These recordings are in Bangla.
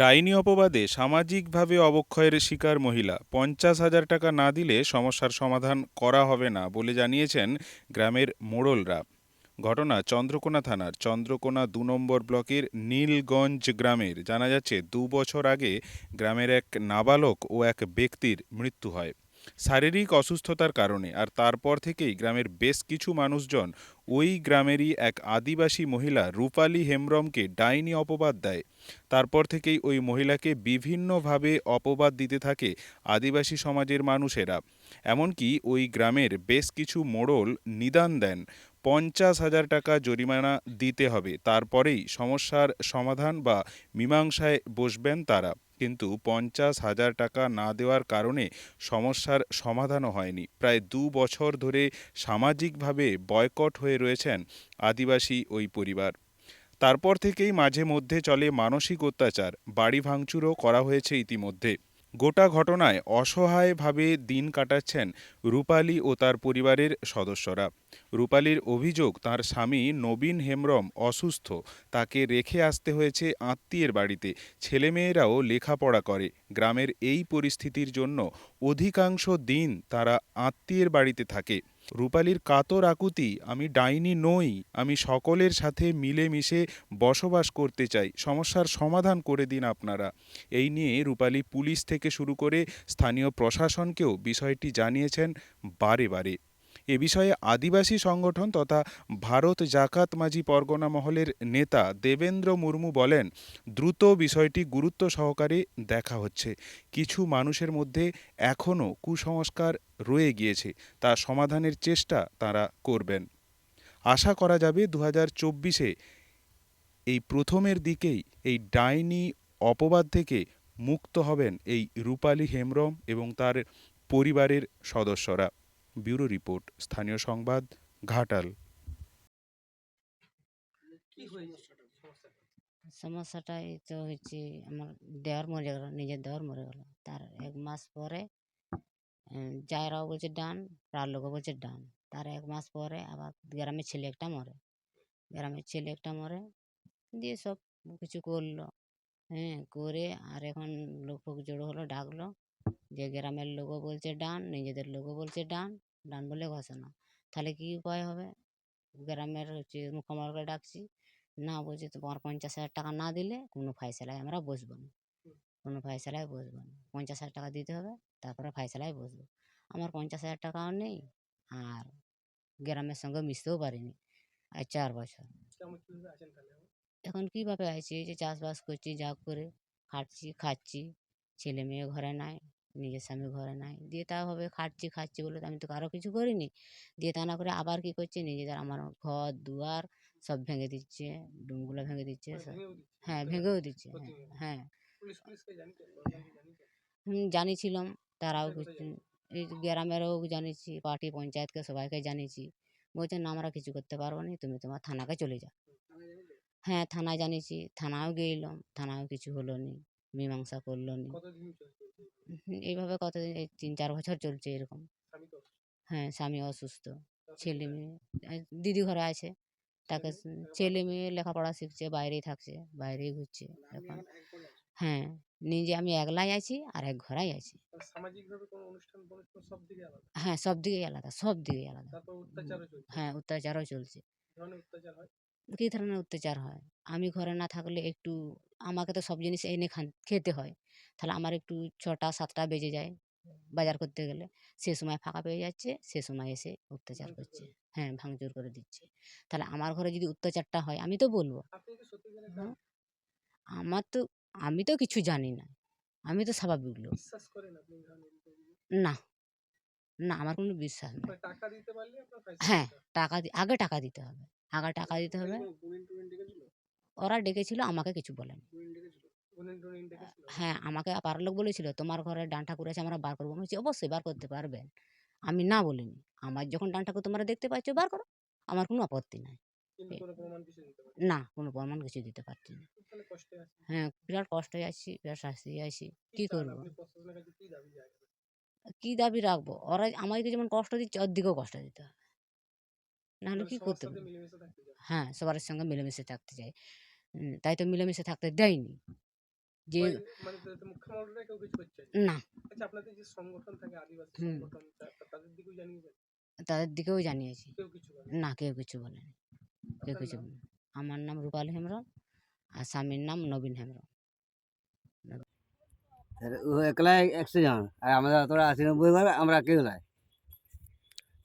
ডাইনি অপবাদে সামাজিকভাবে অবক্ষয়ের শিকার মহিলা। পঞ্চাশ হাজার টাকা না দিলে সমস্যার সমাধান করা হবে না বলে জানিয়েছেন গ্রামের মোড়লরা। ঘটনা চন্দ্রকোনা থানার। চন্দ্রকোনা দু নম্বর ব্লকের নীলগঞ্জ গ্রামের। জানা যাচ্ছে, দু বছর আগে গ্রামের এক নাবালক ও এক ব্যক্তির মৃত্যু হয়। শারীরিক অসুস্থতার কারণে আর তারপর থেকেই গ্রামের বেশ কিছু মানুষজন ওই গ্রামেরই এক আদিবাসী মহিলা রূপালী হেমব্রমকে ডাইনি অপবাদ দেয়। তারপর থেকেই ওই মহিলাকে বিভিন্নভাবে অপবাদ দিতে থাকে আদিবাসী সমাজের মানুষেরা। এমনকি ওই গ্রামের বেশ কিছু মোড়ল নিদান দেন, পঞ্চাশ হাজার টাকা জরিমানা দিতে হবে, তারপরেই সমস্যার সমাধান বা মীমাংসায় বসবেন তারা। কিন্তু পঞ্চাশ হাজার টাকা না দেওয়ার কারণে সমস্যার সমাধানও হয়নি। প্রায় দু বছর ধরে সামাজিকভাবে বয়কট হয়ে রয়েছেন আদিবাসী ওই পরিবার। তারপর থেকেই মাঝে মধ্যে চলে মানসিক অত্যাচার, বাড়ি ভাঙচুরও করা হয়েছে ইতিমধ্যে। গোটা ঘটনায় অসহায়ভাবে দিন কাটাচ্ছেন রূপালী ও তার পরিবারের সদস্যরা। রূপালীর অভিযোগ, তার স্বামী নবীন হেমব্রম অসুস্থ, তাকে রেখে আসতে হয়েছে আত্মীয়ের বাড়িতে। ছেলেমেয়েরাও লেখাপড়া করে। গ্রামের এই পরিস্থিতির জন্য অধিকাংশ দিন তারা আত্মীয়ের বাড়িতে থাকে। রূপালীর কাতর আকুতি, আমি ডাইনি নই, আমি সকলের সাথে মিলেমিশে বসবাস করতে চাই, সমস্যার সমাধান করে দিন আপনারা। এই নিয়ে রূপালী পুলিশ থেকে শুরু করে স্থানীয় প্রশাসনকেও বিষয়টি জানিয়েছেন বারে বারে। এ বিষয়ে আদিবাসী সংগঠন তথা ভারত জাকাত মাঝি পরগনা মহলের নেতা দেবেন্দ্র মুর্মু বলেন, দ্রুত বিষয়টি গুরুত্ব সহকারে দেখা হচ্ছে। কিছু মানুষের মধ্যে এখনও কুসংস্কার রয়ে গিয়েছে, তা সমাধানের চেষ্টা তারা করবেন। আশা করা যাবে দু হাজার চব্বিশে এই প্রথমের দিকেই এই ডাইনি অপবাদ থেকে মুক্ত হবেন এই রূপালী হেমব্রম এবং তার পরিবারের সদস্যরা। ব্যুরো রিপোর্ট স্থানীয় সংবাদ ঘাটাল। সমস্যাটা এই তো হচ্ছে আমার দেওয়ার মরে গেল নিজের দেওয়ার মরে গেল। তার এক মাস পরে জায়রাও বলছে ডান প্রার লোকও বলছে ডান। তার এক মাস পরে আবার গ্রামের ছেলে একটা মরে। গ্রামের ছেলে একটা মরে দিয়ে সব কিছু করল। হ্যাঁ করে আর এখন লোক ফোক জড়ো হলো ডাকলো। যে গ্রামের লোকও বলছে ডান। নিজেদের লোকও বলছে ডান। ডান বলে ঘোষণা তাহলে কি উপায় হবে? গ্রামের হচ্ছে মুখমারকে ডাকছি না বলছে তোমার পঞ্চাশ হাজার টাকা না দিলে কোনো ফাইসলায় আমরা বসবো না। কোনো ফাইসলায় বসবো না। পঞ্চাশ হাজার টাকা দিতে হবে তারপরে ফাইসলায় বসবো। আমার পঞ্চাশ হাজার টাকাও নেই আর গ্রামের সঙ্গে মিশতেও পারিনি। আর চার বছর। এখন? কীভাবে আছি? এই যে চাষবাস করছি যা করে খাটছি খাচ্ছি। ছেলে মেয়ে ঘরে নাই। নিজের স্বামী ঘরে নাই। দিয়ে তা হবে খাটছি খাচ্ছি বলে তো আমি তো কারও কিছু করিনি। দিয়ে তা না করে আবার কি করছে? নিজেদের আমার ঘর দুয়ার সব ভেঙে দিচ্ছে ডুমগুলো ভেঙে দিচ্ছে হ্যাঁ ভেঙেও দিচ্ছে হ্যাঁ। হ্যাঁ। হুম জানিয়েছিলাম তারাও এই গ্রামেরও জানিয়েছি পার্টি পঞ্চায়েতকে সবাইকে জানিয়েছি। বলছে না আমরা কিছু করতে পারব না তুমি তোমার থানাকে চলে যাও। হ্যাঁ থানায় জানিয়েছি থানাও গেলাম থানাও কিছু হলো নি মীমাংসা করল নি। এইভাবে কতদিন এই তিন চার বছর চলছে এরকম। হ্যাঁ স্বামী অসুস্থ। ছেলে মেয়ে দিদি ঘরে আছে। তাকে ছেলে মেয়ে লেখাপড়া শিখছে বাইরেই থাকছে বাইরেই ঘুরছে এখন। হ্যাঁ নিজে আমি একলাই আছি আর এক ঘরাই আছি। হ্যাঁ সব দিকেই আলাদা সব দিকেই আলাদা। হ্যাঁ অত্যাচারও চলছে। কী ধরনের অত্যাচার হয়? আমি ঘরে না থাকলে একটু আমাকে তো সব জিনিস এনে খান খেতে হয়। তাহলে আমার একটু ছটা সাতটা বেজে যায় বাজার করতে গেলে। সে সময় ফাঁকা পেয়ে যাচ্ছে সে সময় এসে অত্যাচার করছে। হ্যাঁ ভাঙচুর করে দিচ্ছে। তাহলে আমার ঘরে যদি অত্যাচারটা হয় আমি তো বলব আমার তো আমি তো কিছু জানি না। আমি তো স্বাভাবিক লোক? না। না আমার কোনো বিশ্বাস নেই। মানে হ্যাঁ টাকা আগে টাকা দিতে হবে। আগে টাকা দিতে হবে। ওরা ডেকেছিল আমাকে কিছু বলেনি। ডেকেছিল? হ্যাঁ আমাকে পাড়ার লোক বলেছিল তোমার ঘরে ডান ঠাকুর আছে আমরা বার করব। বলছি অবশ্যই বার করতে পারবেন। আমি না বলিনি। আমার যখন ডান ঠাকুর তোমরা দেখতে পাচ্ছ বার করো। আমার কোনো আপত্তি নাই। না কোনো প্রমাণ কিছু দিতে পারছি না। হ্যাঁ বিরাট কষ্টে আছি বিরাট শাস্তি আছি। কি করব? কি দাবি রাখব? ওরা আমাকে যেমন কষ্ট দিচ্ছে ওর দিকেও কষ্ট দিতে হবে নাহলে মানে কি করতে। হ্যাঁ সবার সঙ্গে মিলেমিশে থাকতে চাই তাই তো মিলেমিশে থাকতে দেয়নি। যে মানে- মানে না। আচ্ছা আপনাদের যে সংগঠন থাকে আদিবাসী হুম। সংগঠন তা- তা- তাদের দিকেও জানিয়েছি। কেউ কিছু বলে না কেউ কিছু বলেনি। কেউ কিছু? বলেনি। আমার নাম রূপালী হেমব্রম আর স্বামীর নাম নবীন হেমব্রম। আর ও একলা একশো জন। আর আমাদের অতটা আশি নব্বই ঘর আমরা কেউ নাই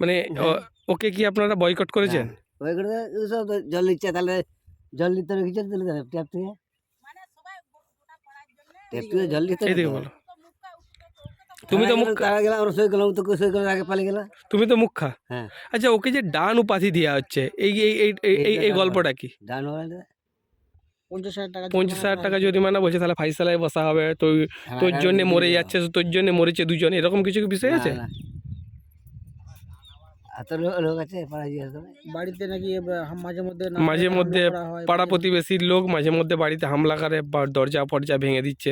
মানে হ্যাঁ। ওকে কি আপনারা বয়কট করেছেন? ওই করে সব জল নিচ্ছে তাহলে জল নিতে রেখেছে যাবে ট্যাপ থেকে? ট্যাপ থেকে জল নিতে বলো। তুমি তো মুখ্যা তারা গেলাম আমরা সই করলাম তো সই আগে পালিয়ে গেলাম তুমি তো মুখ্যা হ্যাঁ। আচ্ছা ওকে যে ডান উপাধি দেওয়া হচ্ছে এই এই এই এই- এই এই গল্পটা কি? ডান পঞ্চাশ হাজার টাকা পঞ্চাশ হাজার টাকা জরিমানা। বলছে তাহলে ফাইসালায় বসা হবে তো হ্যাঁ, তোর জন্য মরে যাচ্ছে তোর জন্য মরেছে দুজন এরকম কিছু কি বিষয় আছে এত লোক- লোক আছে পাড়া জিজ্ঞেস করে বাড়িতে নাকি মাঝে মধ্যে মাঝে মধ্যে পাড়া প্রতিবেশীর লোক মাঝে মধ্যে বাড়িতে হামলা করে দরজা ফরজা ভেঙে দিচ্ছে।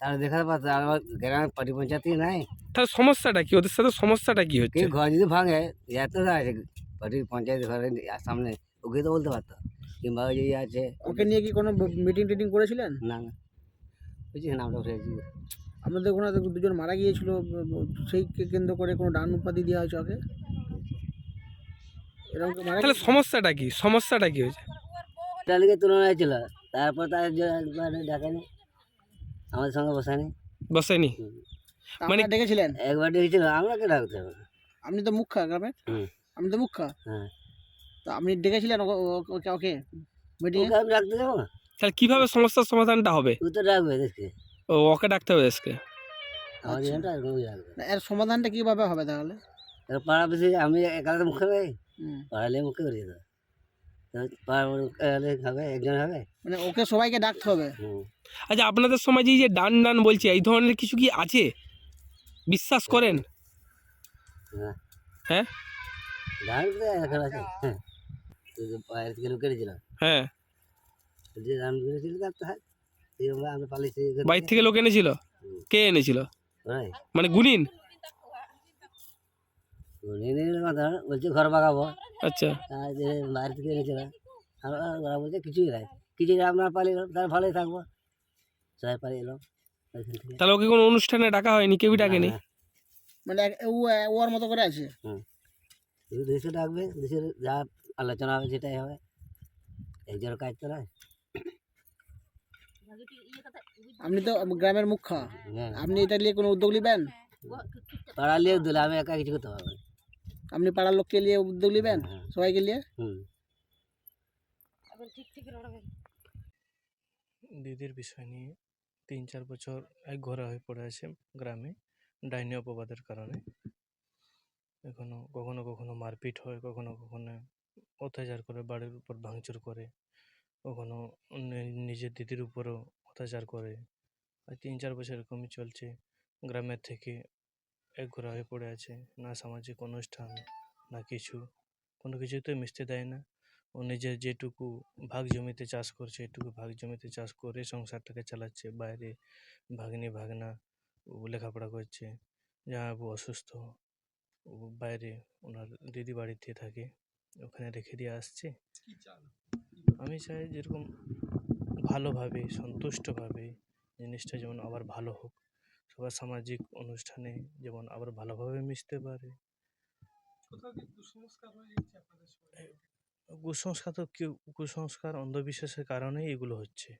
তারা দেখাতে পারতো আর আমার গ্রামের পার্টি পঞ্চায়েতই নাই। তার সমস্যাটা কি? ওদের সাথে সমস্যাটা কি হচ্ছে? ঘর যদি ভাঙে এত আছে পার্টির পঞ্চায়েত ঘরের সামনে ওকে তো বলতে পারতো। কিংবা ওই যে ইয়ে আছে ওকে নিয়ে কি কোনো মিটিং টিটিং করেছিলেন? না না। বুঝছি নামটা উঠেছি আমাদের ওখানে দুজন মারা গিয়েছিল সেই কেন্দ্র করে কোনো ডান উপাধি দেওয়া হয়েছে ওকে? তাহলে সমস্যাটা কি? সমস্যাটা কি হয়েছে? তালিকে তুলনা হয়েছিল তারপর তার একবার ডাকেনি আমাদের সঙ্গে বসানি। বসেনি? মানে ডেকেছিলেন? একবার ডেকেছিল আমরাকে ডাকতে হবে? আপনি তো মুখ্যা গ্রামের? হুম। আপনি তো মুখ্যা? হ্যাঁ। তো আপনি ডেকেছিলেন ওকে- ওকে ওকে? ওকে মিটিং আমি ডাকতে যাব না তাহলে কীভাবে সমস্যার সমাধানটা হবে? ও তো ডাকবে দেখে ও ওকে ডাকতে হবে আমার আচ্ছা। এরকমই ডাকবে এর সমাধানটা কীভাবে হবে তাহলে? পাড়া বেশি আমি একালে তো মুখে নেই। পাড়ালে মুখে দেবো। পাড়া হবে একজন হবে? মানে ওকে সবাইকে ডাকতে হবে? হুম। আচ্ছা আপনাদের সমাজে এই যে ডান ডান বলছে এই ধরনের কিছু কি আছে? বিশ্বাস করেন? হ্যাঁ? ধান এখন আছে হ্যাঁ। বাইরে থেকে হ্যাঁ। যে ধান বেরিয়েছিল তার তো হাত আমরা পালিয়েছি বাইর থেকে লোক এনেছিল? কে এনেছিল? মানে গুনিন নিয়ে নিয়ে কথা বলছে ঘর বাগাবো আচ্ছা। বাইরে থেকে এনেছিল আমরা ওরা বলছে কিছুই নাই। কিছুই নাই, আমরা পালিয়ে গেলাম তার ভালোই থাকব। সবাই পালিয়ে এলাম তাহলে ওকে কোনো অনুষ্ঠানে ডাকা হয়নি? কেউই ডাকেনি? না, মানে ও ওর মতো করে আছে? শুধু দেশে ডাকবে দেশের যা আলোচনা হবে সেটাই হবে। একজনের কাজ তো নয়। আপনি তো গ্রামের মুখ্য। হ্যাঁ। আপনি এটা নিয়ে কোনো উদ্যোগ নেবেন? পাড়া লিয়ে দিলে আমি একা কিছু করতে পারব না। আপনি পাড়ার লোককে নিয়ে উদ্যোগ নেবেন? হ্যাঁ সবাইকে নিয়ে? দিদির বিষয় নিয়ে তিন চার বছর এক ঘরে হয়ে পড়ে আছে গ্রামে ডাইনি অপবাদের কারণে। এখনও কখনো কখনো মারপিট হয় কখনো কখনো অত্যাচার করে বাড়ির উপর ভাঙচুর করে কখনো নিজের দিদির উপরও অত্যাচার করে। আর তিন চার বছর এরকমই চলছে গ্রামের থেকে এক ঘোরা হয়ে পড়ে আছে না সামাজিক অনুষ্ঠান না কিছু। কোনো কিছুতে মিশতে দেয় না। ও নিজের যেটুকু ভাগ জমিতে চাষ করছে এটুকু ভাগ জমিতে চাষ করে সংসারটাকে চালাচ্ছে বাইরে ভাগ্নি ভাগনা ও লেখাপড়া করছে। জামাইবাবু অসুস্থ ও বাইরে ওনার দিদি বাড়িতে থাকে ওখানে রেখে দিয়ে আসছে। আমি চাই যেরকম ভালোভাবে সন্তুষ্টভাবে জিনিসটা যেমন আবার ভালো হোক। সবার সামাজিক অনুষ্ঠানে যেমন আবার ভালোভাবে মিশতে পারে। কুসংস্কার তো কেউ কুসংস্কার অন্ধবিশ্বাসের কারণেই এগুলো হচ্ছে।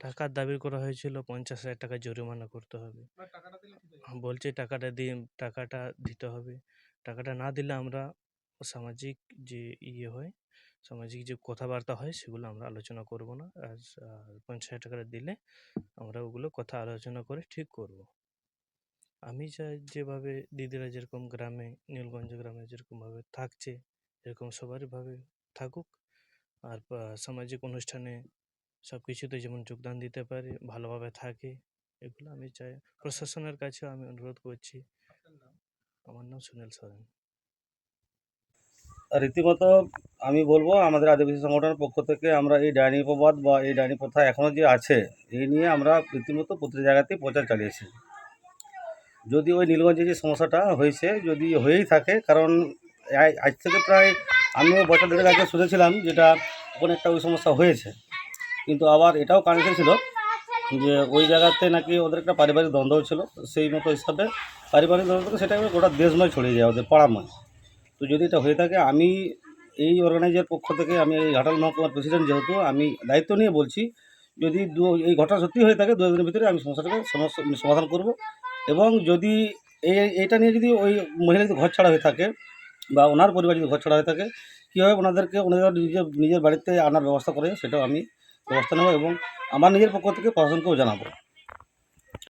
টাকার দাবি করা হয় হয়েছিল পঞ্চাশ হাজার টাকা জরিমানা করতে হবে। আহ, বলছে টাকাটা দিয়ে টাকাটা দিতে হবে। টাকাটা না দিলে আমরা সামাজিক যে ইয়ে হয় সামাজিক যে কথাবার্তা হয় সেগুলো আমরা আলোচনা করব না। আর পঞ্চাশ টাকাটা দিলে আমরা ওগুলো কথা আলোচনা করে ঠিক করব। আমি চাই যেভাবে দিদিরা যেরকম গ্রামে নীলগঞ্জ গ্রামে যেরকমভাবে থাকছে এরকম সবারইভাবে থাকুক। আর সামাজিক অনুষ্ঠানে সব কিছুতে যেমন যোগদান দিতে পারে ভালোভাবে থাকে এগুলো আমি চাই। প্রশাসনের কাছেও আমি অনুরোধ করছি। আমার নাম সুনীল সরেন। রীতিমতো আমি বলব আমাদের আদিবাসী সংগঠনের পক্ষ থেকে আমরা এই ডাইনি উপবাদ বা এই ডাইনি প্রথা এখনও যে আছে, এই নিয়ে আমরা রীতিমতো প্রতিটি জায়গাতেই প্রচার চালিয়েছি। যদি ওই নীলগঞ্জে যে সমস্যাটা হয়েছে, যদি হয়েই থাকে, কারণ আজ থেকে প্রায় আমিও বছর দেড়েক আগে শুনেছিলাম যেটা ওখানে একটা ওই সমস্যা হয়েছে। কিন্তু আবার এটাও কানেকশন ছিল যে ওই জায়গাতে নাকি ওদের একটা পারিবারিক দ্বন্দ্ব ছিল, সেই মতো হিসাবে পারিবারিক দ্বন্দ্ব সেটা গোটা দেশময় ছড়িয়ে যায়, ওদের পাড়াময় তো যদি এটা হয়ে থাকে, আমি এই অর্গানাইজার পক্ষ থেকে আমি এই ঘাটাল মহকুমার প্রেসিডেন্ট যেহেতু, আমি দায়িত্ব নিয়ে বলছি, যদি দু, এই ঘটনা সত্যি হয়ে থাকে দু একদিনের ভিতরে আমি সমস্যাটাকে সমস্যা সমাধান করব। এবং যদি এই এইটা নিয়ে যদি ওই মহিলা যদি ঘর ছাড়া হয়ে থাকে, বা ওনার পরিবার যদি ঘর ছাড়া হয়ে থাকে, কীভাবে ওনাদেরকে ওনাদের নিজের নিজের বাড়িতে আনার ব্যবস্থা করে, সেটাও আমি ব্যবস্থা নেব এবং আমার নিজের পক্ষ থেকে প্রশাসনকেও জানাব।